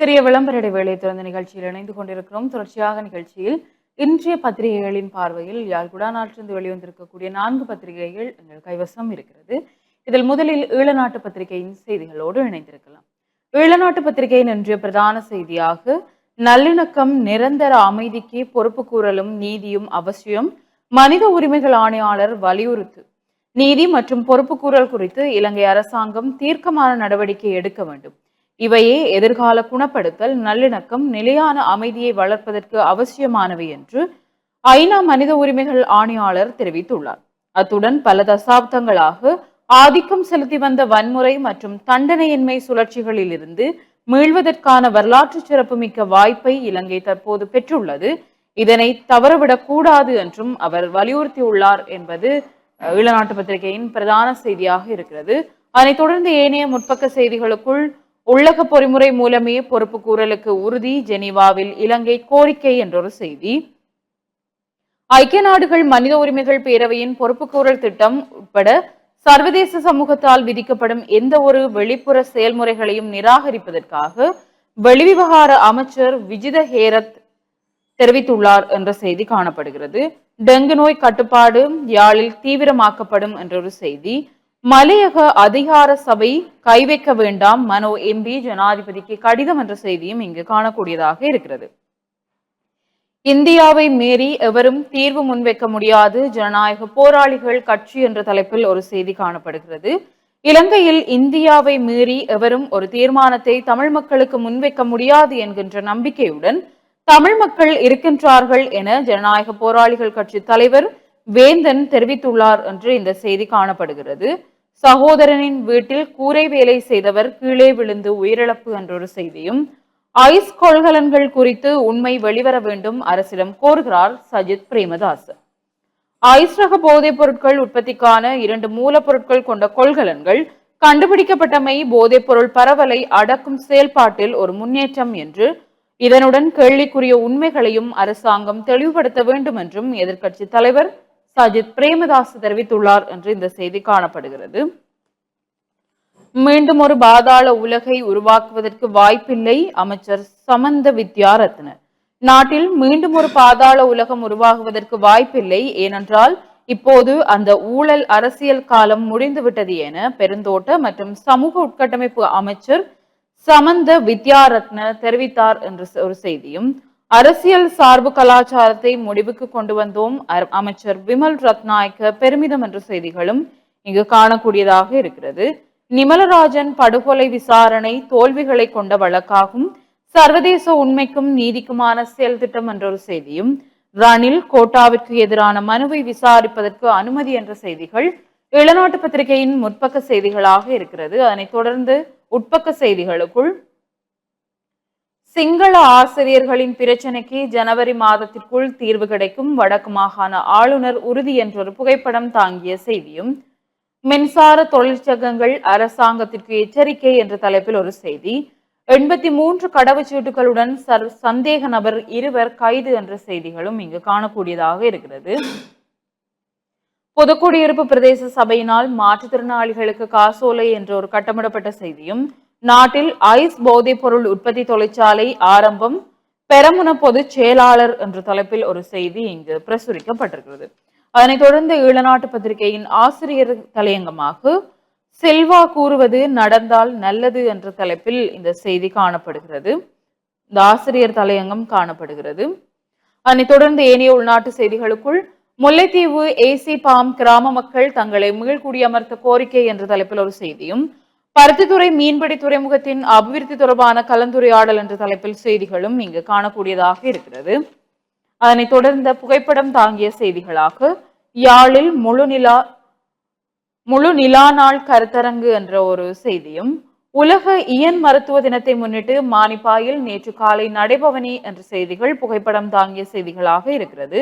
சிறிய விளம்பர இடைவேளை திறந்த நிகழ்ச்சியில் இணைந்து கொண்டிருக்கிறோம். தொடர்ச்சியாக நிகழ்ச்சியில் இன்றைய பத்திரிகைகளின் பார்வையில் யாழ்குடா குடாநாட்டிலிருந்து வெளிவந்திருக்கக்கூடிய நான்கு பத்திரிகைகள் எங்கள் கைவசம் இருக்கிறது. இதில் முதலில் ஈழநாட்டு பத்திரிகையின் செய்திகளோடு இணைந்திருக்கலாம். ஈழநாட்டு பத்திரிகையின் இன்றைய பிரதான செய்தியாக நல்லிணக்கம் நிரந்தர அமைதிக்கு பொறுப்பு கூறலும் நீதியும் அவசியம் மனித உரிமைகள் ஆணையாளர் வலியுறுத்து. நீதி மற்றும் பொறுப்புக்கூறல் குறித்து இலங்கை அரசாங்கம் தீர்க்கமான நடவடிக்கை எடுக்க வேண்டும். இவையே எதிர்கால குணப்படுத்தல் நல்லிணக்கம் நிலையான அமைதியை வளர்ப்பதற்கு அவசியமானவை என்று ஐநா மனித உரிமைகள் ஆணையாளர் தெரிவித்துள்ளார். அத்துடன் பல தசாப்தங்களாக ஆதிக்கம் செலுத்தி வந்த வன்முறை மற்றும் தண்டனையின்மை சுழற்சிகளில் இருந்து மீள்வதற்கான வரலாற்று சிறப்புமிக்க வாய்ப்பை இலங்கை தற்போது பெற்றுள்ளது. இதனை தவறவிடக் கூடாது என்றும் அவர் வலியுறுத்தியுள்ளார் என்பது ஈழநாட்டு பத்திரிகையின் பிரதான செய்தியாக இருக்கிறது. அதனைத் தொடர்ந்து ஏனைய முற்பக்க செய்திகளுக்குள் உள்ளக பொறிமுறை மூலமே பொறுப்பு கூறலுக்கு உறுதி ஜெனீவாவில் இலங்கை கோரிக்கை என்றொரு செய்தி. ஐக்கிய நாடுகள் மனித உரிமைகள் பேரவையின் பொறுப்புக்கூறல் திட்டம் உட்பட சர்வதேச சமூகத்தால் விதிக்கப்படும் எந்த ஒரு வெளிப்புற செயல்முறைகளையும் நிராகரிப்பதற்காக வெளிவிவகார அமைச்சர் விஜித ஹேரத் தெரிவித்துள்ளார் என்ற செய்தி காணப்படுகிறது. டெங்கு நோய் கட்டுப்பாடு யாழில் தீவிரமாக்கப்படும் என்றொரு செய்தி. மலையக அதிகார சபை கை வைக்க வேண்டாம். மனோ எம்பி ஜனாதிபதிக்கு கடிதம் என்ற செய்தியும் இங்கு காணக்கூடியதாக இருக்கிறது. இந்தியாவை மீறி எவரும் தீர்வு முன்வைக்க முடியாது. ஜனநாயக போராளிகள் கட்சி என்ற தலைப்பில் ஒரு செய்தி காணப்படுகிறது. இலங்கையில் இந்தியாவை மீறி எவரும் ஒரு தீர்மானத்தை தமிழ் மக்களுக்கு முன்வைக்க முடியாது என்கின்ற நம்பிக்கையுடன் தமிழ் மக்கள் இருக்கின்றார்கள் என ஜனநாயக போராளிகள் கட்சி தலைவர் வேந்தன் தெரிவித்துள்ளார் என்று இந்த செய்தி காணப்படுகிறது. சகோதரனின் வீட்டில் கூரை வேலை செய்தவர் கீழே விழுந்து உயிரிழப்பு என்றொரு செய்தியும் ஐஸ் கொள்கலன்கள் குறித்து உண்மை வெளிவர வேண்டும் அரசிடம் கோருகிறார் சஜித் பிரேமதாஸ். ஐஸ் ரக போதைப் பொருட்கள் உற்பத்திக்கான இரண்டு மூலப்பொருட்கள் கொண்ட கொள்கலன்கள் கண்டுபிடிக்கப்பட்டமை போதைப் பொருள் பரவலை அடக்கும் செயல்பாட்டில் ஒரு முன்னேற்றம் என்று இதனுடன் கேள்விக்குரிய உண்மைகளையும் அரசாங்கம் தெளிவுபடுத்த வேண்டும் என்றும் எதிர்க்கட்சி தலைவர் சஜித் பிரேமதாஸ் தெரிவித்துள்ளார் என்று இந்த செய்தி காணப்படுகிறது. மீண்டும் ஒரு பாதாள உலகை உருவாக்குவதற்கு வாய்ப்பில்லை அமைச்சர் சமந்த வித்யாரத்ன நாட்டில் மீண்டும் ஒரு பாதாள உலகம் உருவாகுவதற்கு வாய்ப்பில்லை ஏனென்றால் இப்போது அந்த ஊழல் அரசியல் காலம் முடிந்துவிட்டது என பெருந்தோட்ட மற்றும் சமூக உட்கட்டமைப்பு அமைச்சர் சமந்த வித்யாரத்ன தெரிவித்தார் என்று ஒரு செய்தியும் அரசியல் சார்பு கலாச்சாரத்தை முடிவுக்கு கொண்டு வந்தோம். அமைச்சர் விமல் ரத்நாயக்க பெருமிதம் என்ற செய்திகளும் இங்கு காணக்கூடியதாக இருக்கிறது. நிமலராஜன் படுகொலை விசாரணை தோல்விகளை கொண்ட வழக்காகும். சர்வதேச உண்மைக்கும் நீதிக்குமான செயல் திட்டம் என்ற ஒரு செய்தியும் ரணில் கோட்டாவிற்கு எதிரான மனுவை விசாரிப்பதற்கு அனுமதி என்ற செய்திகள் இளநாட்டு பத்திரிகையின் முற்பக்க செய்திகளாக இருக்கிறது. அதனைத் தொடர்ந்து உட்பக்க செய்திகளுக்குள் சிங்கள ஆசிரியர்களின் பிரச்சனைக்கு ஜனவரி மாதத்திற்குள் தீர்வு கிடைக்கும் வடக்கு மாகாண ஆளுநர் உறுதி என்றொரு புகைப்படம் தாங்கிய செய்தியும். மின்சார தொழிற்சங்கங்கள் அரசாங்கத்திற்கு எச்சரிக்கை என்ற தலைப்பில் ஒரு செய்தி. எண்பத்தி மூன்று கடவுச்சீட்டுகளுடன் சர் சந்தேக நபர் இருவர் கைது என்ற செய்திகளும் இங்கு காணக்கூடியதாக இருக்கிறது. பொதுக்குடியிருப்பு பிரதேச சபையினால் மாற்றுத்திறனாளிகளுக்கு காசோலை என்ற ஒரு கட்டமிடப்பட்ட செய்தியும் நாட்டில் ஐஸ் போதைப் பொருள் உற்பத்தி தொழிற்சாலை ஆரம்பம் பெரமுன பொதுச் செயலாளர் என்ற தலைப்பில் ஒரு செய்தி இங்கு பிரசுரிக்கப்பட்டிருக்கிறது. அதனைத் தொடர்ந்து ஈழநாட்டு பத்திரிகையின் ஆசிரியர் தலையங்கமாக செல்வா கூறுவது நடந்தால் நல்லது என்ற தலைப்பில் இந்த செய்தி காணப்படுகிறது. இந்த ஆசிரியர் தலையங்கம் காணப்படுகிறது. அதனைத் தொடர்ந்து ஏனைய உள்நாட்டு செய்திகளுக்குள் முல்லைத்தீவு ஏசி பாம் கிராம மக்கள் தங்களை மீள்குடியமர்த்த கோரிக்கை என்ற தலைப்பில் ஒரு செய்தியும் பருத்தித்துறை மீன்பிடி துறைமுகத்தின் அபிவிருத்தி தொடர்பான கலந்துரையாடல் என்ற தலைப்பில் செய்திகளும் இங்கு காணக்கூடியதாக இருக்கிறது. அதனைத் தொடர்ந்த புகைப்படம் தாங்கிய செய்திகளாக யாழில் முழு நிலா முழு நிலா நாள் கருத்தரங்கு என்ற ஒரு செய்தியும் உலக இயன் மருத்துவ தினத்தை முன்னிட்டு மானிப்பாயில் நேற்று காலை நடைபவனி என்ற செய்திகள் புகைப்படம் தாங்கிய செய்திகளாக இருக்கிறது.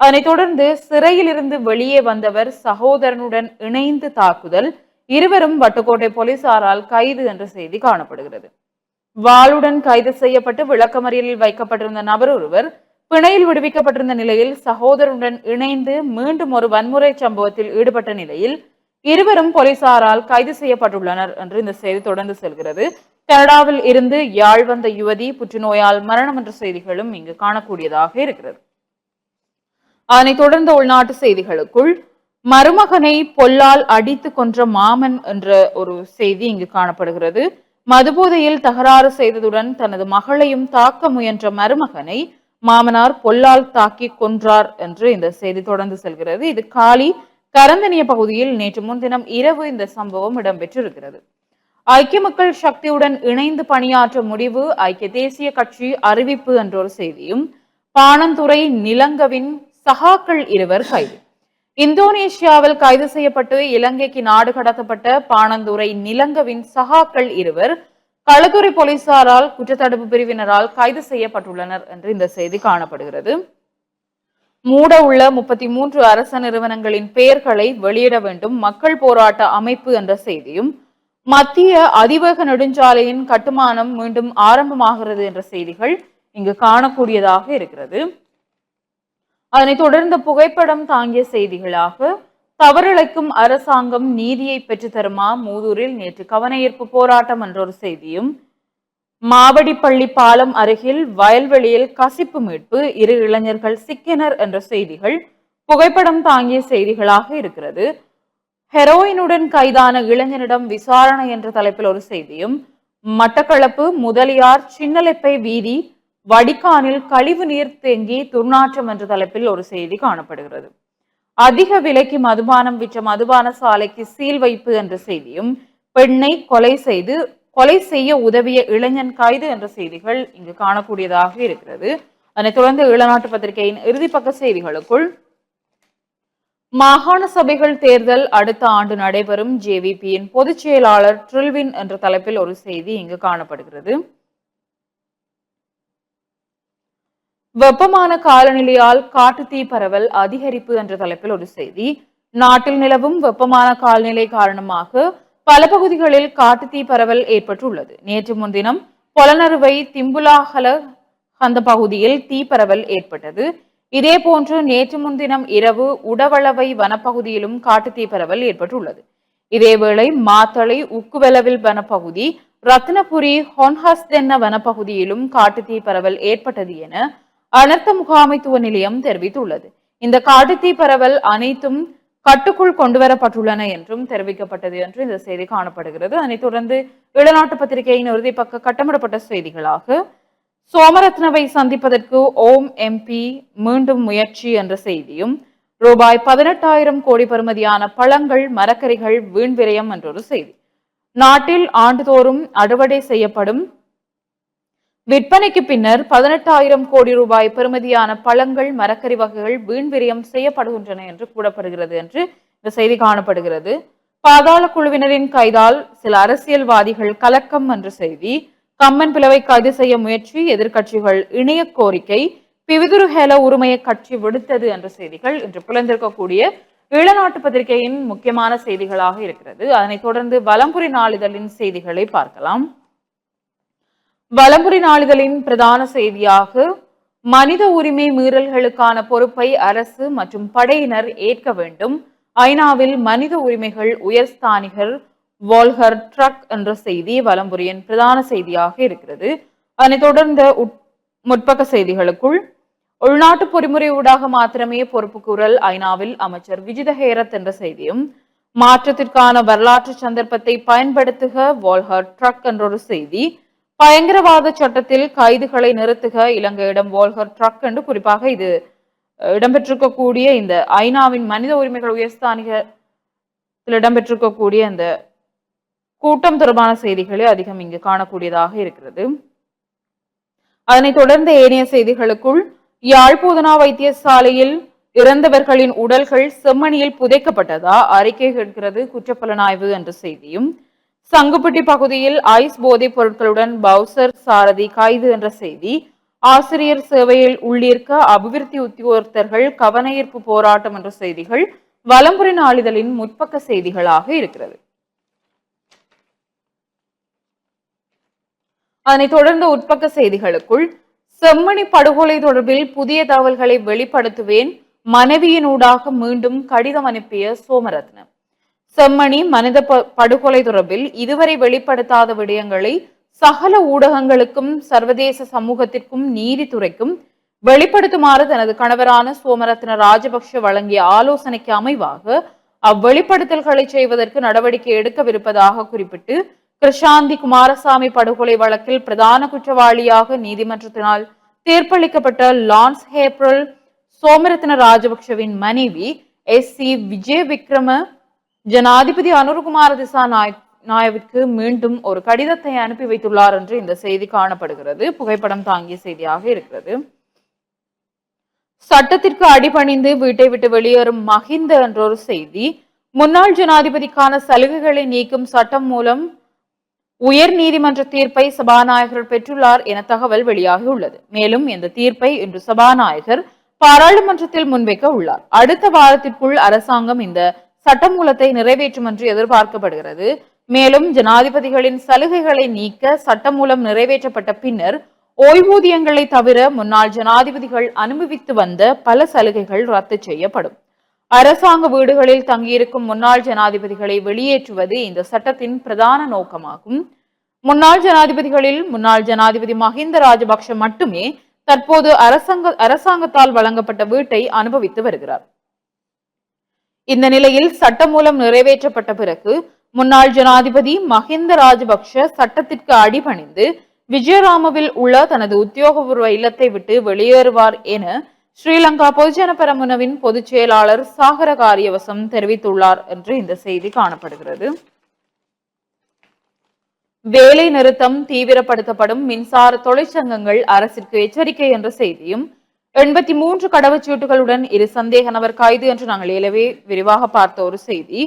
அதனைத் தொடர்ந்து சிறையிலிருந்து வெளியே வந்தவர் சகோதரனுடன் இணைந்து தாக்குதல் இருவரும் வட்டுக்கோட்டை போலீசாரால் கைது என்ற செய்தி காணப்படுகிறது. வாளுடன் கைது செய்யப்பட்டு விளக்கமறியலில் வைக்கப்பட்டிருந்த நபர் ஒருவர் பிணையில் விடுவிக்கப்பட்டிருந்த நிலையில் சகோதரனுடன் இணைந்து மீண்டும் ஒரு வன்முறை சம்பவத்தில் ஈடுபட்ட நிலையில் இருவரும் போலீசாரால் கைது செய்யப்பட்டுள்ளனர் என்று இந்த செய்தி தொடர்ந்து செல்கிறது. கனடாவில் இருந்து யாழ் வந்த யுவதி புற்றுநோயால் மரணம் என்ற செய்திகளும் இங்கு காணக்கூடியதாக இருக்கிறது. அதனைத் தொடர்ந்த உள்நாட்டு செய்திகளுக்குள் மருமகனை பொல்லால் அடித்து கொன்ற மாமன் என்ற ஒரு செய்தி இங்கு காணப்படுகிறது. மதுபோதையில் தகராறு செய்ததுடன் தனது மகளையும் தாக்க முயன்ற மருமகனை மாமனார் பொல்லால் தாக்கி கொன்றார் என்று இந்த செய்தி தொடர்ந்து செல்கிறது. இது காலி கரந்தனிய பகுதியில் நேற்று முன்தினம் இரவு இந்த சம்பவம் இடம்பெற்றிருக்கிறது. ஐக்கிய மக்கள் சக்தியுடன் இணைந்து பணியாற்ற முடிவு ஐக்கிய தேசிய கட்சி அறிவிப்பு என்ற ஒரு செய்தியும் பாணந்துறை நிலங்கவின் சகாக்கள் இருவர் கைது. இந்தோனேஷியாவில் கைது செய்யப்பட்டு இலங்கைக்கு நாடு கடத்தப்பட்ட பாணந்துரை நிலங்கவின் சகாக்கள் இருவர் களத்துறை போலீசாரால் குற்றத்தடுப்பு பிரிவினரால் கைது செய்யப்பட்டுள்ளனர் என்று இந்த செய்தி காணப்படுகிறது. மூட உள்ள முப்பத்தி மூன்று அரச நிறுவனங்களின் பெயர்களை வெளியிட வேண்டும் மக்கள் போராட்ட அமைப்பு என்ற செய்தியும் மத்திய அதிவேக நெடுஞ்சாலையின் கட்டுமானம் மீண்டும் ஆரம்பமாகிறது என்ற செய்திகள் இங்கு காணக்கூடியதாக இருக்கிறது. அதனைத் தொடர்ந்து புகைப்படம் தாங்கிய செய்திகளாக தவறிழைக்கும் அரசாங்கம் நீதியை பெற்றுத்தருமா? மூதூரில் நேற்று கவனஈர்ப்பு போராட்டம் என்ற ஒரு செய்தியும் மாவடிப்பள்ளி பாலம் அருகில் வயல்வெளியில் கசிப்பு மீட்பு இரு இளைஞர்கள் சிக்கினர் என்ற செய்திகள் புகைப்படம் தாங்கிய செய்திகளாக இருக்கிறது. ஹெரோயினுடன் கைதான இளைஞனிடம் விசாரணை என்ற தலைப்பில் ஒரு செய்தியும் மட்டக்களப்பு முதலியார் சின்னலெப்பை வீதி வடிகானில் கழிவு நீர் தேங்கி துர்நாற்றம் என்ற தலைப்பில் ஒரு செய்தி காணப்படுகிறது. அதிக விலைக்கு மதுபானம் விற்ற மதுபான சாலைக்கு சீல் வைப்பு என்ற செய்தியும் பெண்ணை கொலை செய்து கொலை செய்ய உதவிய இளைஞன் கைது என்ற செய்திகள் இங்கு காணக்கூடியதாக இருக்கிறது. அதனைத் தொடர்ந்து இளநாட்டு பத்திரிகையின் இறுதிப்பக்க செய்திகளுக்குள். மாகாண சபைகள் தேர்தல் அடுத்த ஆண்டு நடைபெறும். ஜேவிபியின் பொதுச் செயலாளர் ட்ரில்வின் என்ற தலைப்பில் ஒரு செய்தி இங்கு காணப்படுகிறது. வெப்பமான காலநிலையால் காட்டுத்தீ பரவல் அதிகரிப்பு என்ற தலைப்பில் ஒரு செய்தி. நாட்டில் நிலவும் வெப்பமான காலநிலை காரணமாக பல பகுதிகளில் காட்டுத்தீ பரவல் ஏற்பட்டுள்ளது. நேற்று முன்தினம் பொலனறுவை திம்புலாகல அந்த பகுதியில் தீ பரவல் ஏற்பட்டது. இதே போன்று நேற்று முன்தினம் இரவு உடவளவை வனப்பகுதியிலும் காட்டுத்தீ பரவல் ஏற்பட்டுள்ளது. இதேவேளை மாத்தளை உக்குவெலவில் வனப்பகுதி ரத்னபுரி ஹொன்ஹஸ்தென்ன வனப்பகுதியிலும் காட்டுத்தீ பரவல் ஏற்பட்டது என அனர்த்த முகாமைத்துவ நிலையம் தெரிவித்துள்ளது. இந்த காட்டுத்தீ பரவல் அனைத்தும் கட்டுக்குள் கொண்டுவரப்பட்டுள்ளன என்றும் தெரிவிக்கப்பட்டது என்று இந்த செய்தி காணப்படுகிறது. அதனைத் தொடர்ந்து இளநாட்டு பத்திரிகையின் இறுதிப்பக்க கட்டமிடப்பட்ட செய்திகளாக சோமரத்னவை சந்திப்பதற்கு ஓம் எம்பி மீண்டும் முயற்சி என்ற செய்தியும் ரூபாய் பதினெட்டாயிரம் கோடி பெறுமதியான பழங்கள் மரக்கறிகள் வீண் விரயம் என்றொரு செய்தி. நாட்டில் ஆண்டுதோறும் அறுவடை செய்யப்படும் விற்பனைக்கு பின்னர் பதினெட்டாயிரம் கோடி ரூபாய் பெறுமதியான பழங்கள் மரக்கறி வகைகள் வீண் விரயம் செய்யப்படுகின்றன என்று கூறப்படுகிறது என்று இந்த செய்தி காணப்படுகிறது. பாதாள குழுவினரின் கைதால் சில அரசியல்வாதிகள் கலக்கம் என்ற செய்தி கம்மன் பிளவை கைது செய்ய முயற்சி எதிர்க்கட்சிகள் இணைய கோரிக்கை பிவிதுரு ஹேல உரிமைய கட்சி விடுத்தது என்ற செய்திகள் இன்று புலந்திருக்கக்கூடிய ஈழநாட்டு பத்திரிகையின் முக்கியமான செய்திகளாக இருக்கிறது. அதனைத் தொடர்ந்து வலம்புரி நாளிதழின் செய்திகளை பார்க்கலாம். வலம்புரி நாளிதழின் பிரதான செய்தியாக மனித உரிமை மீறல்களுக்கான பொறுப்பை அரசு மற்றும் படையினர் ஏற்க வேண்டும். ஐநாவில் மனித உரிமைகள் உயர்ஸ்தானிகர் வால்கர் ட்ரக் என்ற செய்தி வலம்புரியின் பிரதான செய்தியாக இருக்கிறது. அதனைத் தொடர்ந்த உட்- முற்பக்க செய்திகளுக்குள் உள்நாட்டு பொறிமுறை ஊடாக மாத்திரமே பொறுப்பு கூறல் ஐநாவில் அமைச்சர் விஜித ஹேரத் என்ற செய்தியும் மாற்றத்திற்கான வரலாற்று சந்தர்ப்பத்தை பயன்படுத்துக வால்ஹர் ட்ரக் என்றொரு செய்தி பயங்கரவாத சட்டத்தில் கைதுகளை நிறுத்துக இலங்கையிடம் வால்ஹர் ட்ரக் என்று குறிப்பாக இது இடம்பெற்றிருக்கக்கூடிய இந்த ஐநாவின் மனித உரிமைகள் உயர்ஸ்தானிகத்தில் இடம்பெற்றிருக்கக்கூடிய இந்த கூட்டம் தொடர்பான செய்திகளே அதிகம் இங்கு காணக்கூடியதாக இருக்கிறது. அதனைத் தொடர்ந்து ஏனைய செய்திகளுக்குள் யாழ்போதனா வைத்தியசாலையில் இறந்தவர்களின் உடல்கள் செம்மணியில் புதைக்கப்பட்டதா? அறிக்கை கேட்கிறது குற்றப்புலனாய்வு என்ற செய்தியும். சங்குப்பட்டி பகுதியில் ஐஸ் போதைப் பொருட்களுடன் பவுசர் சாரதி கைது என்ற செய்தி. ஆசிரியர் சேவையில் உள்ளிருக்க அபிவிருத்தி உத்தியோகத்தர்கள் கவனஈர்ப்பு போராட்டம் என்ற செய்திகள் வலம்புரி நாளிதழின் முற்பக்க செய்திகளாக இருக்கிறது. அதனைத் தொடர்ந்து உட்பக்க செய்திகளுக்குள் செம்மணி படுகொலை தொடர்பில் புதிய தகவல்களை வெளிப்படுத்துவேன் மனைவியினூடாக மீண்டும் கடிதம் அனுப்பிய சோமரத்னம். செம்மணி மனித ப- படுகொலை தொடர்பில் இதுவரை வெளிப்படுத்தாத விடயங்களை சகல ஊடகங்களுக்கும் சர்வதேச சமூகத்திற்கும் நீதித்துறைக்கும் வெளிப்படுத்துமாறு தனது கணவரான சோமரத்ன ராஜபக்ஷ வழங்கிய ஆலோசனைக்கு அமைவாக அவ்வெளிப்படுத்தல்களை செய்வதற்கு நடவடிக்கை எடுக்கவிருப்பதாக குறிப்பிட்டு கிருஷாந்தி குமாரசாமி படுகொலை வழக்கில் பிரதான குற்றவாளியாக நீதிமன்றத்தினால் தீர்ப்பளிக்கப்பட்ட லான்ஸ் ஹேப்ரல் சோமரத்ன ராஜபக்ஷவின் மனைவி எஸ் சி விஜய விக்ரம ஜனாதிபதி அனுருகுமார திசா நாய் நாயவிற்கு மீண்டும் ஒரு கடிதத்தை அனுப்பி வைத்துள்ளார் என்று இந்த செய்தி காணப்படுகிறது. புகைப்படம் தாங்கிய செய்தியாக இருக்கிறது. சட்டத்திற்கு அடிபணிந்து வீட்டை விட்டு வெளியேறும் மஹிந்த என்ற ஒரு செய்தி முன்னாள் ஜனாதிபதிக்கான சலுகைகளை நீக்கும் சட்டம் மூலம் உயர் நீதிமன்ற தீர்ப்பை சபாநாயகர் பெற்றுள்ளார் என தகவல் வெளியாகியுள்ளது. மேலும் இந்த தீர்ப்பை இன்று சபாநாயகர் பாராளுமன்றத்தில் முன்வைக்க உள்ளார். அடுத்த வாரத்திற்குள் அரசாங்கம் இந்த சட்டமூலத்தை நிறைவேற்றும் என்று எதிர்பார்க்கப்படுகிறது. மேலும் ஜனாதிபதிகளின் சலுகைகளை நீக்க சட்டமூலம் நிறைவேற்றப்பட்ட பின்னர் ஓய்வூதியங்களை தவிர முன்னாள் ஜனாதிபதிகள் அனுபவித்து வந்த பல சலுகைகள் ரத்து செய்யப்படும். அரசாங்க வீடுகளில் தங்கியிருக்கும் முன்னாள் ஜனாதிபதிகளை வெளியேற்றுவது இந்த சட்டத்தின் பிரதான நோக்கமாகும். முன்னாள் ஜனாதிபதிகளில் முன்னாள் ஜனாதிபதி மஹிந்த ராஜபக்ஷ மட்டுமே தற்போது அரசாங்க அரசாங்கத்தால் வழங்கப்பட்ட வீட்டை அனுபவித்து வருகிறார். இந்த நிலையில் சட்டம் மூலம் நிறைவேற்றப்பட்ட பிறகு முன்னாள் ஜனாதிபதி மஹிந்த ராஜபக்ஷ சட்டத்திற்கு அடிபணிந்து விஜயராமவில் உள்ள தனது உத்தியோகபூர்வ இல்லத்தை விட்டு வெளியேறுவார் என ஸ்ரீலங்கா பொதுஜன பெரமுனவின் பொதுச் செயலாளர் சாகர காரியவசம் தெரிவித்துள்ளார் என்று இந்த செய்தி காணப்படுகிறது. வேலை நிறுத்தம் தீவிரப்படுத்தப்படும் மின்சார தொழிற்சங்கங்கள் அரசிற்கு எச்சரிக்கை என்ற செய்தியும் எண்பத்தி மூன்று கடவுச்சீட்டுகளுடன் இரு சந்தேக நபர் கைது என்று நாங்கள் ஏலவே விரிவாக பார்த்த ஒரு செய்தி.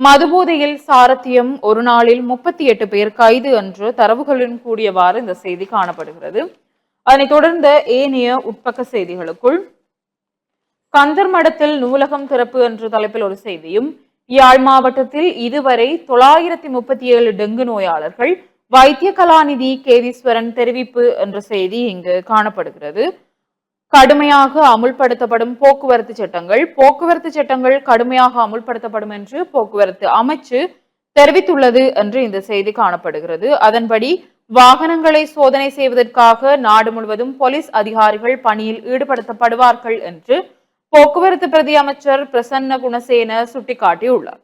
மதுபோதையில் சாரத்தியம் ஒரு நாளில் முப்பத்தி எட்டு பேர் கைது என்று தரவுகளுடன் கூடியவாறு இந்த செய்தி காணப்படுகிறது. அதனைத் தொடர்ந்த ஏனைய உட்பக்க செய்திகளுக்குள் கந்தர் மடத்தில் நூலகம் திறப்பு என்ற தலைப்பில் ஒரு செய்தியும் யாழ் மாவட்டத்தில் இதுவரை தொள்ளாயிரத்தி முப்பத்தி ஏழு டெங்கு நோயாளர்கள் வைத்திய கலாநிதி கேதீஸ்வரன் தெரிவிப்பு என்ற செய்தி இங்கு காணப்படுகிறது. கடுமையாக அமுல்படுத்தப்படும் போக்குவரத்து சட்டங்கள் போக்குவரத்து சட்டங்கள் கடுமையாக அமுல்படுத்தப்படும் என்று போக்குவரத்து அமைச்சு தெரிவித்துள்ளது என்று இந்த செய்தி காணப்படுகிறது. அதன்படி வாகனங்களை சோதனை செய்வதற்காக நாடு முழுவதும் போலீஸ் அதிகாரிகள் பணியில் ஈடுபடுத்தப்படுவார்கள் என்று போக்குவரத்து பிரதி அமைச்சர் பிரசன்ன குணசேன சுட்டிக்காட்டியுள்ளார்.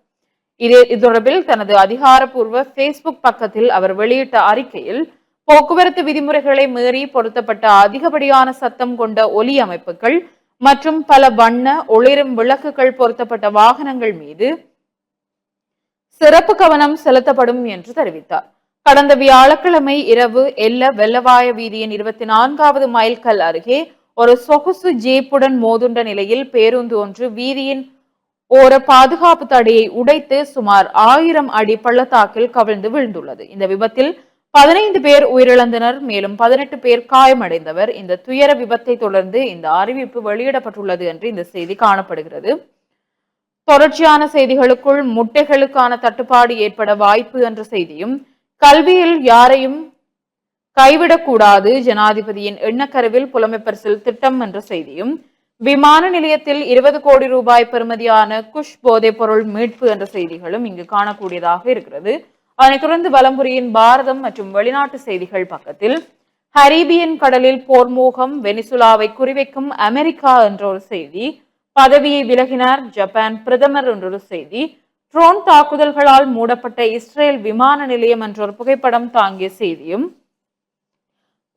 இது இது தொடர்பில் தனது அதிகாரப்பூர்வ ஃபேஸ்புக் பக்கத்தில் அவர் வெளியிட்ட அறிக்கையில் போக்குவரத்து விதிமுறைகளை மீறி பொருத்தப்பட்ட அதிகப்படியான சத்தம் கொண்ட ஒலி அமைப்புகள் மற்றும் பல வண்ண ஒளிரும் விளக்குகள் பொருத்தப்பட்ட வாகனங்கள் மீது சிறப்பு கவனம் செலுத்தப்படும் என்று தெரிவித்தார். கடந்த வியாழக்கிழமை இரவு எல்ல வெள்ளவாய வீதியின் இருபத்தி நான்காவது மைல்கல் அருகே ஒரு சொகுசு ஜீப்புடன் மோதுண்ட நிலையில் பேருந்து ஒன்று வீதியின் ஓர பாதுகாப்பு தடையை உடைத்து சுமார் ஆயிரம் அடி பள்ளத்தாக்கில் கவிழ்ந்து விழுந்துள்ளது. இந்த விபத்தில் பதினைந்து பேர் உயிரிழந்தனர் மேலும் பதினெட்டு பேர் காயமடைந்தவர். இந்த துயர விபத்தை தொடர்ந்து இந்த அறிவிப்பு வெளியிடப்பட்டுள்ளது என்று இந்த செய்தி காணப்படுகிறது. தொடர்ச்சியான செய்திகளுக்குள் முட்டைகளுக்கான தட்டுப்பாடு ஏற்பட வாய்ப்பு என்ற செய்தியும் கல்வியில் யாரையும் கைவிடக்கூடாது ஜனாதிபதியின் எண்ணக்கருவில் புலமைப்பரிசில் திட்டம் என்ற செய்தியும் விமான நிலையத்தில் இருபது கோடி ரூபாய் பெறுமதியான குஷ் போதைப் பொருள் மீட்பு என்ற செய்திகளும் இங்கு காணக்கூடியதாக இருக்கிறது. அதனைத் தொடர்ந்து வலம்புரியின் பாரதம் மற்றும் வெளிநாட்டு செய்திகள் பக்கத்தில் ஹரீபியன் கடலில் போர்மோகம் வெனிசுலாவை குறிவைக்கும் அமெரிக்கா என்ற ஒரு செய்தி பதவியை விலகினார் ஜப்பான் பிரதமர் என்றொரு செய்தி ட்ரோன் தாக்குதல்களால் மூடப்பட்ட இஸ்ரேல் விமான நிலையம் என்ற ஒரு புகைப்படம் தாங்கிய செய்தியும்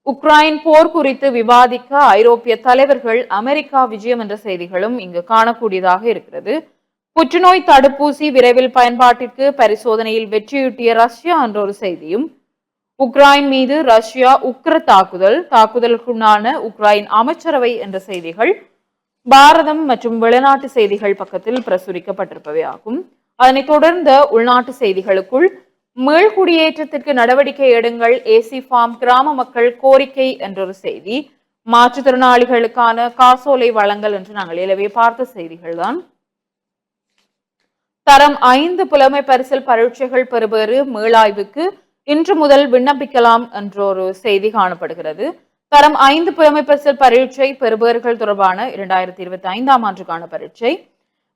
உக்ரைன் போர் குறித்து விவாதிக்க ஐரோப்பிய தலைவர்கள் அமெரிக்கா விஜயம் என்ற செய்திகளும் இங்கு காணக்கூடியதாக இருக்கிறது. புற்றுநோய் தடுப்பூசி விரைவில் பயன்பாட்டிற்கு பரிசோதனையில் வெற்றியூட்டிய ரஷ்யா என்ற ஒரு செய்தியும் உக்ரைன் மீது ரஷ்யா உக்ர தாக்குதல் தாக்குதலுக்குள்ளான உக்ரைன் அமைச்சரவை என்ற செய்திகள் பாரதம் மற்றும் வெளிநாட்டு செய்திகள் பக்கத்தில் பிரசுரிக்கப்பட்டிருப்பவை ஆகும். அதனைத் தொடர்ந்த உள்நாட்டு செய்திகளுக்குள் மீள்குடியேற்றத்திற்கு நடவடிக்கை எடுங்கள் ஏசி ஃபார்ம் கிராம மக்கள் கோரிக்கை என்றொரு செய்தி மாற்றுத்திறனாளிகளுக்கான காசோலை வழங்கல் என்று நாங்கள் இலவே பார்த்த செய்திகள் தான் தரம் ஐந்து புலமை பரிசில் பரீட்சைகள் பெறுபேறு மீளாய்வுக்கு இன்று முதல் விண்ணப்பிக்கலாம் என்ற ஒரு செய்தி காணப்படுகிறது. தரம் ஐந்து புலமை பரிசில் பரீட்சை பெறுபவர்கள் தொடர்பான இரண்டாயிரத்தி இருபத்தி ஐந்தாம் ஆண்டுக்கான பரீட்சை.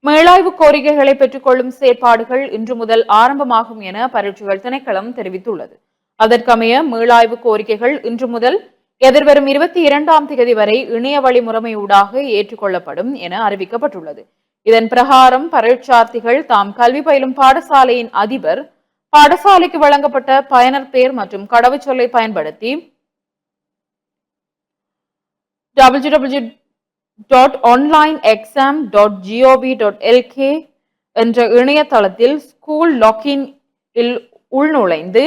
மேலாய்வு கோரிக்கைகளை பெற்றுக்கொள்ளும் செயற்பாடுகள் இன்று முதல் ஆரம்பமாகும் என பரீட்சைகள் திணைக்களம் தெரிவித்துள்ளது. அதற்கமைய மேலாய்வு கோரிக்கைகள் இன்று முதல் எதிர்வரும் இருபத்தி இரண்டாம் தேதி வரை இணைய வழி முறைமையூடாக ஏற்றுக்கொள்ளப்படும் என அறிவிக்கப்பட்டுள்ளது. இதன் பிரகாரம் பரீட்சார்த்திகள் தாம் கல்வி பயிலும் பாடசாலையின் அதிபர் பாடசாலைக்கு வழங்கப்பட்ட பயனர் பெயர் மற்றும் கடவுச்சொல்லை பயன்படுத்தி W dot online exam dot GOV dot LK என்ற இணையதளத்தில் ஸ்கூல் லாக்இன் இல் உள்நுழைந்து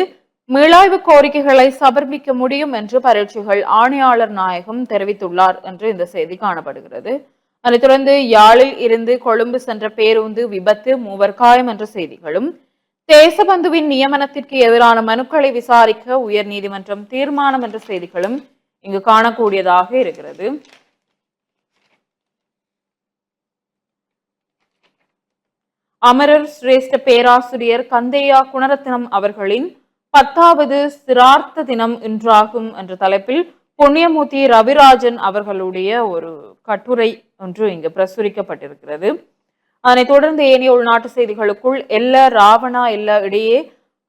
மீளாய்வு கோரிக்கைகளை சமர்ப்பிக்க முடியும் என்று பரீட்சைகள் ஆணையாளர் நாயகம் தெரிவித்துள்ளார் என்று இந்த செய்தி காணப்படுகிறது. அதைத் தொடர்ந்து யாழில் இருந்து கொழும்பு சென்ற பேருந்து விபத்து மூவர் காயம் என்ற செய்திகளும் தேசபந்துவின் நியமனத்திற்கு எதிரான மனுக்களை விசாரிக்க உயர் நீதிமன்றம் தீர்மானம் என்ற செய்திகளும் இங்கு காணக்கூடியதாக இருக்கிறது. அமரர் சிரேஷ்ட பேராசிரியர் கந்தையா குணரத்னம் அவர்களின் பத்தாவது சிரார்த்த தினம் இன்றாகும் என்ற தலைப்பில் புண்ணியமூர்த்தி ரவிராஜன் அவர்களுடைய ஒரு கட்டுரை ஒன்று இங்கு பிரசுரிக்கப்பட்டிருக்கிறது. அதனை தொடர்ந்து ஏனைய உள்நாட்டு செய்திகளுக்குள் எல்ல ராவணா எல்ல இடையே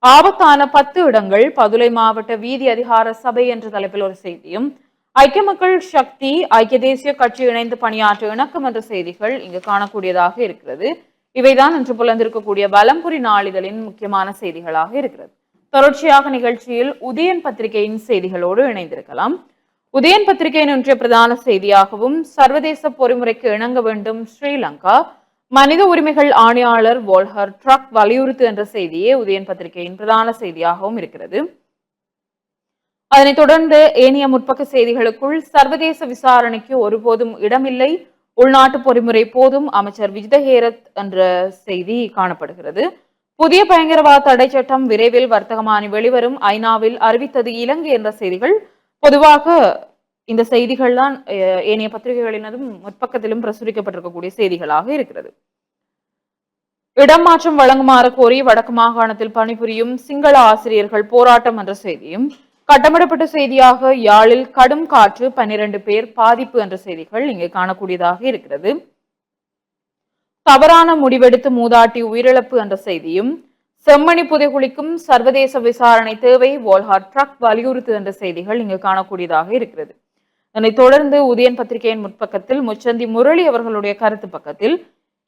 ஆபத்தான பத்து இடங்கள் பதுளை மாவட்ட வீதி அதிகார சபை என்ற தலைப்பில் ஒரு செய்தியும் ஐக்கிய மக்கள் சக்தி ஐக்கிய தேசிய கட்சி இணைந்து பணியாற்ற இணக்கம் என்ற செய்திகள் இங்கு காணக்கூடியதாக இருக்கிறது. இவைதான் இன்று புலந்திருக்கக்கூடிய பலம்புரி நாளிதழின் முக்கியமான செய்திகளாக இருக்கிறது. தொடர்ச்சியாக நிகழ்ச்சியில் உதயன் பத்திரிகையின் செய்திகளோடு இணைந்திருக்கலாம். உதயன் பத்திரிகையின் இன்றைய பிரதான செய்தியாகவும் சர்வதேச பொறிமுறைக்கு இணங்க வேண்டும் ஸ்ரீலங்கா. மனித உரிமைகள் ஆணையாளர் வோல்ஹர் ட்ரக் வலியுறுத்து என்ற செய்தியே உதயன் பத்திரிகையின் பிரதான செய்தியாகவும் இருக்கிறது. அதனைத் தொடர்ந்து ஏனைய முற்பக்க செய்திகளுக்குள் சர்வதேச விசாரணைக்கு ஒருபோதும் இடமில்லை. உள்நாட்டு பொறிமுறை போதும் அமைச்சர் விஜிதஹேரத் என்ற செய்தி காணப்படுகிறது. புதிய பயங்கரவாத தடை சட்டம் விரைவில் வர்த்தகமானி வெளிவரும். ஐநாவில் அறிவித்தது இலங்கை என்ற செய்திகள் பொதுவாக இந்த செய்திகள் தான் ஏனைய பத்திரிகைகளினதும் முற்பக்கத்திலும் பிரசுரிக்கப்பட்டிருக்கக்கூடிய செய்திகளாக இருக்கிறது. இடமாற்றம் வழங்குமாறு கோரி வடக்கு மாகாணத்தில் பணிபுரியும் சிங்கள ஆசிரியர்கள் போராட்டம் என்ற செய்தியும் கட்டமிடப்பட்ட செய்தியாக யாழில் கடும் காற்று பன்னிரண்டு பேர் பாதிப்பு என்ற செய்திகள் இங்கே காணக்கூடியதாக இருக்கிறது. தவறான முடிவெடுத்து மூதாட்டி உயிரிழப்பு என்ற செய்தியும் செம்மணி புதைகுளிக்கும் சர்வதேச விசாரணை தேவை வோல்ஹார் ட்ரக் வலியுறுத்து என்ற செய்திகள் இங்கு காணக்கூடியதாக இருக்கிறது. அதனைத் தொடர்ந்து உதயன் பத்திரிகையின் முற்பக்கத்தில் முச்சந்தி முரளி அவர்களுடைய கருத்து பக்கத்தில்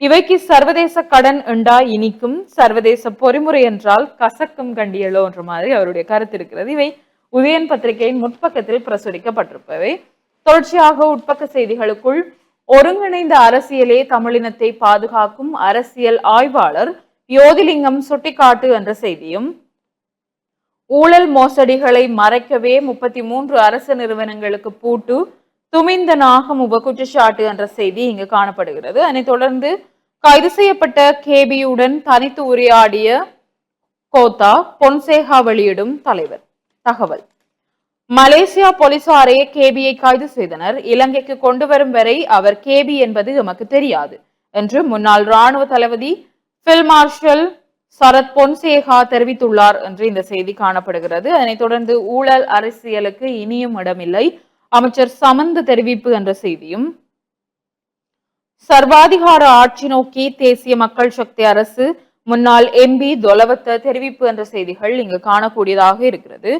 இவைக்கு சர்வதேச கடன் உண்டா இனிக்கும்? சர்வதேச பொறிமுறை என்றால் கசக்கும் கண்டியலோ என்ற மாதிரி அவருடைய கருத்து இருக்கிறது. இவை உதயன் பத்திரிகையின் முற்பக்கத்தில் பிரசுரிக்கப்பட்டிருப்பவை. தொடர்ச்சியாக உட்பக்க செய்திகளுக்குள் ஒருங்கிணைந்த அரசியலே தமிழினத்தை பாதுகாக்கும் அரசியல் ஆய்வாளர் யோதிலிங்கம் சுட்டிக்காட்டு என்ற செய்தியும் ஊழல் மோசடிகளை மறைக்கவே முப்பத்தி மூன்று அரசு நிறுவனங்களுக்கு பூட்டு துமிந்த நாகம் உப குற்றச்சாட்டு என்ற செய்தி இங்கு காணப்படுகிறது. அதனைத் தொடர்ந்து கைது செய்யப்பட்ட கேபியுடன் தனித்து உரையாடிய கோத்தா பொன்சேகா வெளியிடும் தலைவர். தகவல். மலேசியா போலீசாரே கேபியை கைது செய்தனர். இலங்கைக்கு கொண்டு வரும் வரை அவர் கேபி என்பது எமக்கு தெரியாது என்று முன்னாள் ராணுவ தளபதி பில் மார்ஷல் சரத் பொன்சேகா தெரிவித்துள்ளார் என்று இந்த செய்தி காணப்படுகிறது. அதனைத் தொடர்ந்து ஊழல் அரசியலுக்கு இனியும் இடமில்லை. அமைச்சர் சமந்து தெரிவிப்பு என்ற செய்தியும் சர்வாதிகார ஆட்சி நோக்கி தேசிய மக்கள் சக்தி அரசு முன்னாள் எம்பி தொலவத்த தெரிவிப்பு என்ற செய்திகள் இங்கு காணக்கூடியதாக இருக்கிறது.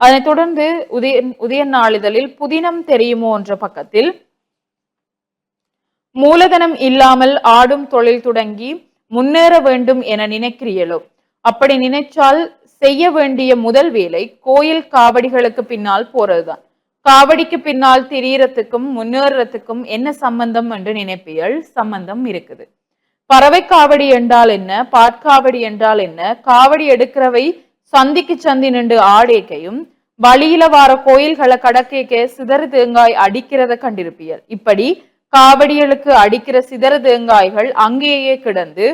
அதனைத் தொடர்ந்து உதயன் உதயன் நாளிதழில் புதினம் தெரியுமோ என்ற பக்கத்தில் மூலதனம் இல்லாமல் ஆடும் தொழில் தொடங்கி முன்னேற வேண்டும் என நினைக்கிறீர்களோ அப்படி நினைச்சால் செய்ய வேண்டிய முதல் வேலை கோயில் காவடிகளுக்கு பின்னால் போறதுதான். காவடிக்கு பின்னால் திரியறதுக்கும் முன்னேறத்துக்கும் என்ன சம்பந்தம் என்று நினைப்பியல் சம்பந்தம் இருக்குது. பறவை காவடி என்றால் என்ன? பாற்காவடி என்றால் என்ன? காவடி எடுக்கிறவை சந்திக்கு சந்தி நின்று ஆடேக்கையும் வழியில வார கோயில்களை கடக்கேக்க சிதறு தேங்காய் அடிக்கிறத கண்டிருப்பியல். இப்படி காவடிகளுக்கு அடிக்கிற சிதறு தேங்காய்கள் அங்கேயே கிடந்து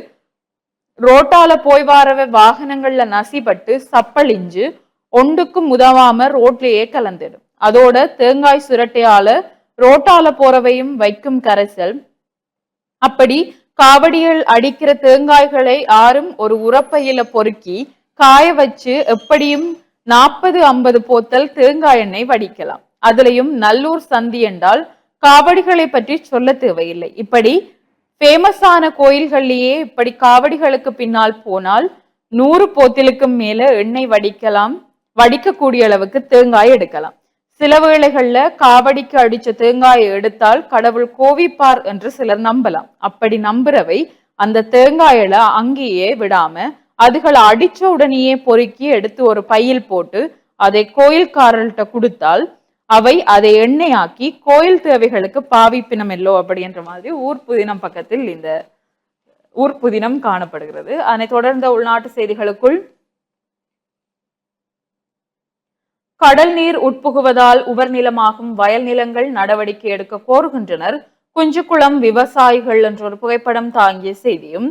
ரோட்டால போய் வாரவ வாகனங்கள்ல நசிப்பட்டு சப்பளிஞ்சு ஒண்டுக்கும் உதவாம ரோட்லயே கலந்துடும். அதோட தேங்காய் சுரட்டையால ரோட்டால போறவையும் வைக்கும் கரைசல். அப்படி காவடிகள் அடிக்கிற தேங்காய்களை ஆறும் ஒரு உரப்பையில பொறுக்கி காய வச்சு எப்படியும் நாற்பது ஐம்பது போத்தல் தேங்காய் எண்ணெய் வடிக்கலாம். அதுலயும் நல்லூர் சந்தி என்றால் காவடிகளை பற்றி சொல்ல தேவையில்லை. இப்படி ஃபேமஸான கோயில்கள்லயே இப்படி காவடிகளுக்கு பின்னால் போனால் நூறு போத்திலுக்கும் மேல எண்ணெய் வடிக்கலாம் வடிக்கக்கூடிய அளவுக்கு தேங்காய் எடுக்கலாம். சில வேளைகள்ல காவடிக்கு அடிச்ச தேங்காயை எடுத்தால் கடவுள் கோவிப்பார் என்று சிலர் நம்பலாம். அப்படி நம்புறவை அந்த தேங்காயில அங்கேயே விடாம அதுகளை அடிச்ச உடனேயே பொறுக்கி எடுத்து ஒரு பையில் போட்டு அதை கோயில்காரர்கிட்ட கொடுத்தால் அவை அதை எண்ணெயாக்கி கோயில் தேவைகளுக்கு பாவிப்பினம் எல்லோ அப்படின்ற மாதிரி ஊர் புதினம் பக்கத்தில் இந்த ஊர் புதினம் காணப்படுகிறது. அதனை தொடர்ந்த உள்நாட்டு செய்திகளுக்குள். கடல் நீர் உட்புகுவதால் உவர்நிலமாகும் வயல் நிலங்கள் நடவடிக்கை எடுக்க கோருகின்றனர். குஞ்சுக்குளம் விவசாயிகள் என்ற ஒரு புகைப்படம் தாங்கிய செய்தியும்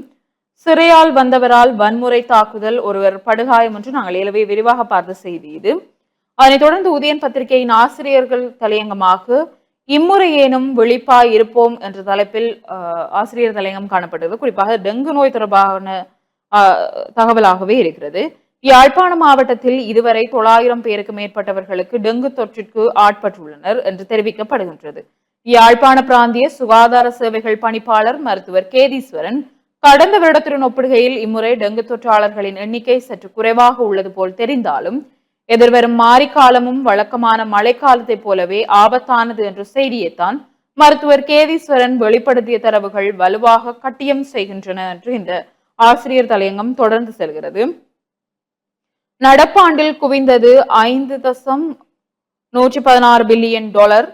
சிறையால் வந்தவரால் வன்முறை தாக்குதல் ஒருவர் படுகாயம் என்று நாங்கள் ஏலவே விரிவாக பார்த்த செய்தி இது. அதனைத் தொடர்ந்து உதயன் பத்திரிகையின் ஆசிரியர்கள் தலையங்கமாக இம்முறையேனும் விழிப்பாய் இருப்போம் என்ற தலைப்பில் ஆசிரியர் தலையங்கம் காணப்பட்டது குறிப்பாக டெங்கு நோய் தொடர்பான தகவலாகவே இருக்கிறது. யாழ்ப்பாண மாவட்டத்தில் இதுவரை தொள்ளாயிரம் பேருக்கு மேற்பட்டவர்களுக்கு டெங்கு தொற்றிற்கு ஆட்பட்டுள்ளனர் என்று தெரிவிக்கப்படுகின்றது. யாழ்ப்பாண பிராந்திய சுகாதார சேவைகள் பணிப்பாளர் மருத்துவர் கேதீஸ்வரன் கடந்த வருடத்துடன் ஒப்பிடுகையில் இம்முறை டெங்கு தொற்றாளர்களின் எண்ணிக்கை சற்று குறைவாக உள்ளது போல் தெரிந்தாலும் எதிர்வரும் மாரிக்காலமும் வழக்கமான மழைக்காலத்தை போலவே ஆபத்தானது என்ற செய்தியைத்தான் மருத்துவர் கேதீஸ்வரன் வெளிப்படுத்திய தரவுகள் வலுவாக கட்டியம் செய்கின்றன என்று இந்த ஆசிரியர் தலையங்கம் தொடர்ந்து செல்கிறது. நடப்பாண்டில் குவிந்தது ஐந்து தசம் நூற்றி பதினாறு பில்லியன் டாலர்.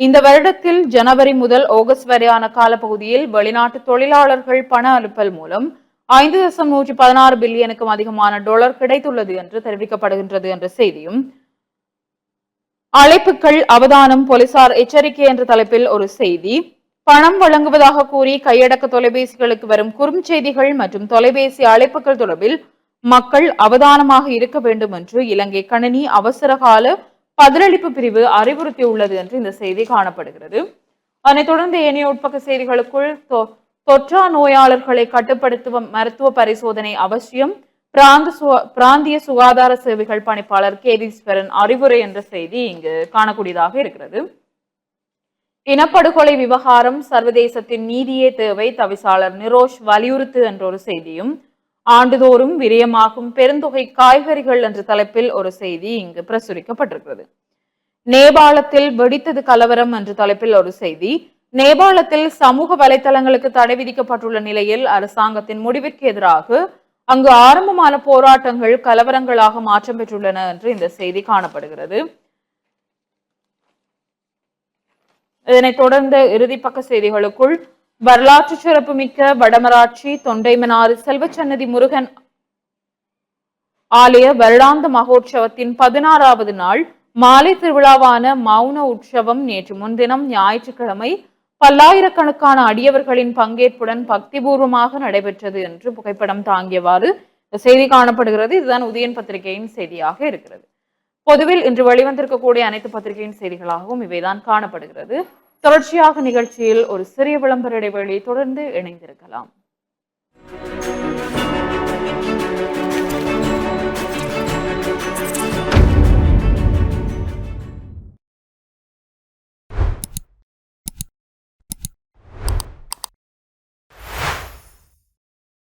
இந்த வருடத்தில் ஜனவரி முதல் ஆகஸ்ட் வரையான காலப்பகுதியில் வெளிநாட்டு தொழிலாளர்கள் பண அனுப்பல் மூலம் ஐந்து தசம் நூற்றி பதினாறு பில்லியனுக்கும் அதிகமான டாலர் கிடைத்துள்ளது என்று தெரிவிக்கப்படுகின்றது என்ற செய்தியும் அழைப்புகள் அவதானம் போலீசார் எச்சரிக்கை என்ற தலைப்பில் ஒரு செய்தி. பணம் வழங்குவதாக கூறி கையடக்க தொலைபேசிகளுக்கு வரும் குறுஞ்செய்திகள் மற்றும் தொலைபேசி அழைப்புகள் தொடர்பில் மக்கள் அவதானமாக இருக்க வேண்டும் என்று இலங்கை கணினி அவசரகால பதிலளிப்பு பிரிவு அறிவுறுத்தியுள்ளது என்று இந்த செய்தி காணப்படுகிறது. அதனைத் தொடர்ந்து ஏனைய உட்பக்க செய்திகளுக்குள் தொற்றா நோயாளர்களை கட்டுப்படுத்தும் மருத்துவ பரிசோதனை அவசியம். பிராந்த பிராந்திய சுகாதார சேவைகள் பணிப்பாளர் கேதீஸ்வரன் அறிவுரை என்ற செய்தி இங்கு காணக்கூடியதாக இருக்கிறது. இனப்படுகொலை விவகாரம் சர்வதேசத்தின் நீதியே தேவை தவிசாளர் நிரோஷ் வலியுறுத்து என்ற ஒரு செய்தியும் ஆண்டுதோறும் விரயமாகும் பெருந்தொகை காய்கறிகள் என்ற தலைப்பில் ஒரு செய்தி இங்கு பிரசுரிக்கப்பட்டிருக்கிறது. நேபாளத்தில் வெடித்தது கலவரம் என்ற தலைப்பில் ஒரு செய்தி நேபாளத்தில் சமூக வலைதளங்களுக்கு தடை விதிக்கப்பட்டுள்ள நிலையில் அரசாங்கத்தின் முடிவிற்கு எதிராக அங்கு ஆரம்பமான போராட்டங்கள் கலவரங்களாக மாற்றம் பெற்றுள்ளன என்று இந்த செய்தி காணப்படுகிறது. இதனைத் தொடர்ந்த இறுதிப்பக்க செய்திகளுக்குள் வரலாற்று சிறப்புமிக்க வடமராட்சி தொண்டைமனாறு செல்வச்சன்னதி முருகன் ஆலய வருடாந்த மகோற்சவத்தின் பதினாறாவது நாள் மாலை திருவிழாவான மௌன உற்சவம் நேற்று முன்தினம் ஞாயிற்றுக்கிழமை பல்லாயிரக்கணக்கான அடியவர்களின் பங்கேற்புடன் பக்திபூர்வமாக நடைபெற்றது என்று புகைப்படம் தாங்கியவாறு செய்தி காணப்படுகிறது. இதுதான் உதயன் பத்திரிகையின் செய்தியாக இருக்கிறது. பொதுவில் இன்று வெளிவந்திருக்கக்கூடிய அனைத்து பத்திரிகையின் செய்திகளாகவும் இவைதான் காணப்படுகிறது. தொடர்ச்சியாக நிகழ்ச்சியில் ஒரு சிறிய விளம்பர இடைவெளி தொடர்ந்து இணைந்திருக்கலாம்.